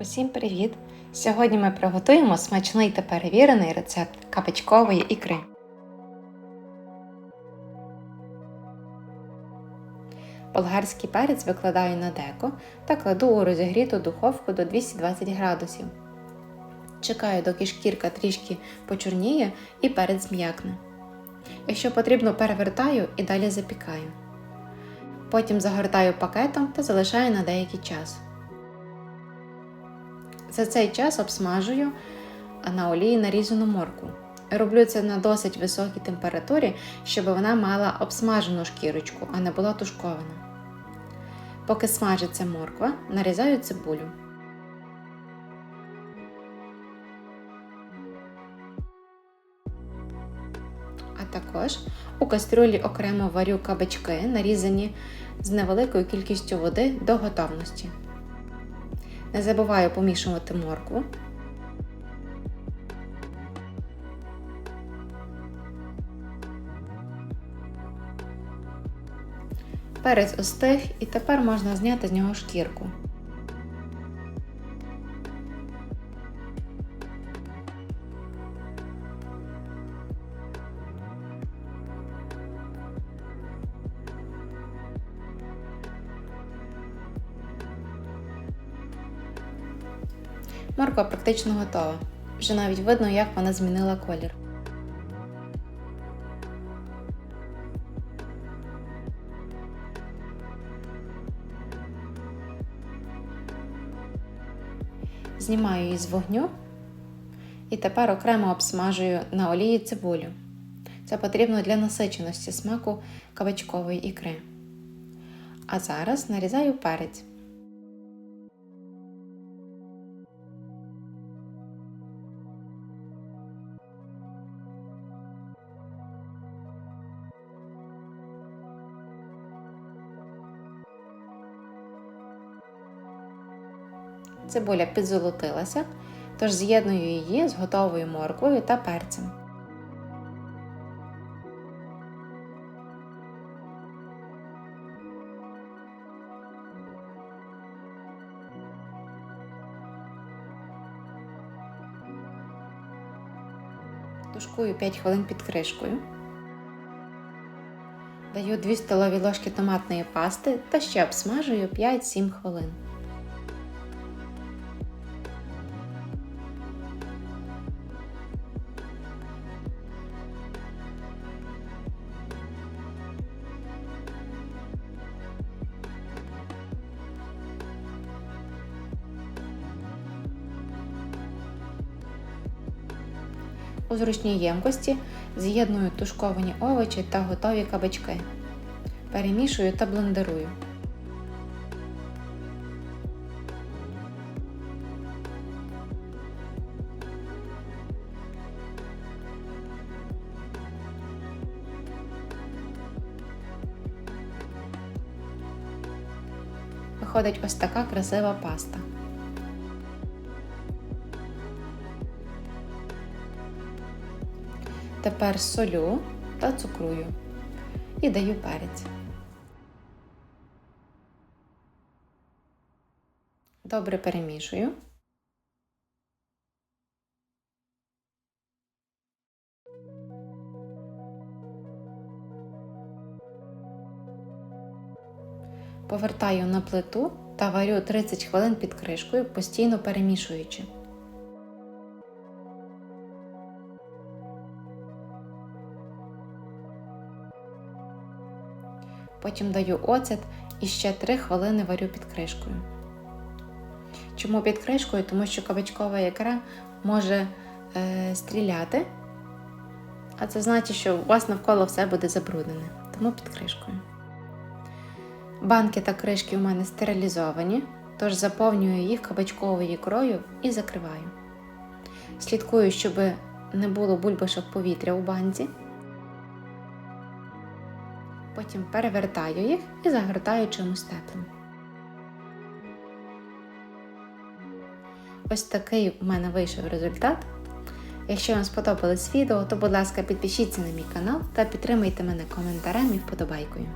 Усім привіт! Сьогодні ми приготуємо смачний та перевірений рецепт кабачкової ікри. Болгарський перець викладаю на деко та кладу у розігріту духовку до 220 градусів. Чекаю, доки шкірка трішки почорніє і перець зм'якне. Якщо потрібно, перевертаю і далі запікаю. Потім загортаю пакетом та залишаю на деякий час. За цей час обсмажую на олії нарізану моркву. Роблю це на досить високій температурі, щоб вона мала обсмажену шкірочку, а не була тушкована. Поки смажиться морква, нарізаю цибулю. А також у кастрюлі окремо варю кабачки, нарізані з невеликою кількістю води до готовності. Не забуваю помішувати моркву. Перець остиг і тепер можна зняти з нього шкірку. Морква практично готова. Вже навіть видно, як вона змінила колір. Знімаю її з вогню і тепер окремо обсмажую на олії цибулю. Це потрібно для насиченості смаку кабачкової ікри. А зараз нарізаю перець. Цибуля підзолотилася, тож з'єдную її з готовою морквою та перцем. Тушкую 5 хвилин під кришкою. Даю 2 столові ложки томатної пасти та ще обсмажую 5-7 хвилин. У зручній ємкості з'єдную тушковані овочі та готові кабачки. Перемішую та блендерую. Виходить ось така красива паста. Тепер солю та цукрую і даю перець. Добре перемішую. Повертаю на плиту та варю 30 хвилин під кришкою, постійно перемішуючи. Потім даю оцет і ще 3 хвилини варю під кришкою. Чому під кришкою? Тому що кабачкова ікра може е, стріляти, а це значить, що у вас навколо все буде забруднене, тому під кришкою. Банки та кришки у мене стерилізовані, тож заповнюю їх кабачковою ікрою і закриваю. Слідкую, щоб не було бульбашок повітря у банці. Потім перевертаю їх і загортаю чимось теплим. Ось такий у мене вийшов результат. Якщо вам сподобалось відео, то будь ласка підпишіться на мій канал та підтримайте мене коментарем і вподобайкою.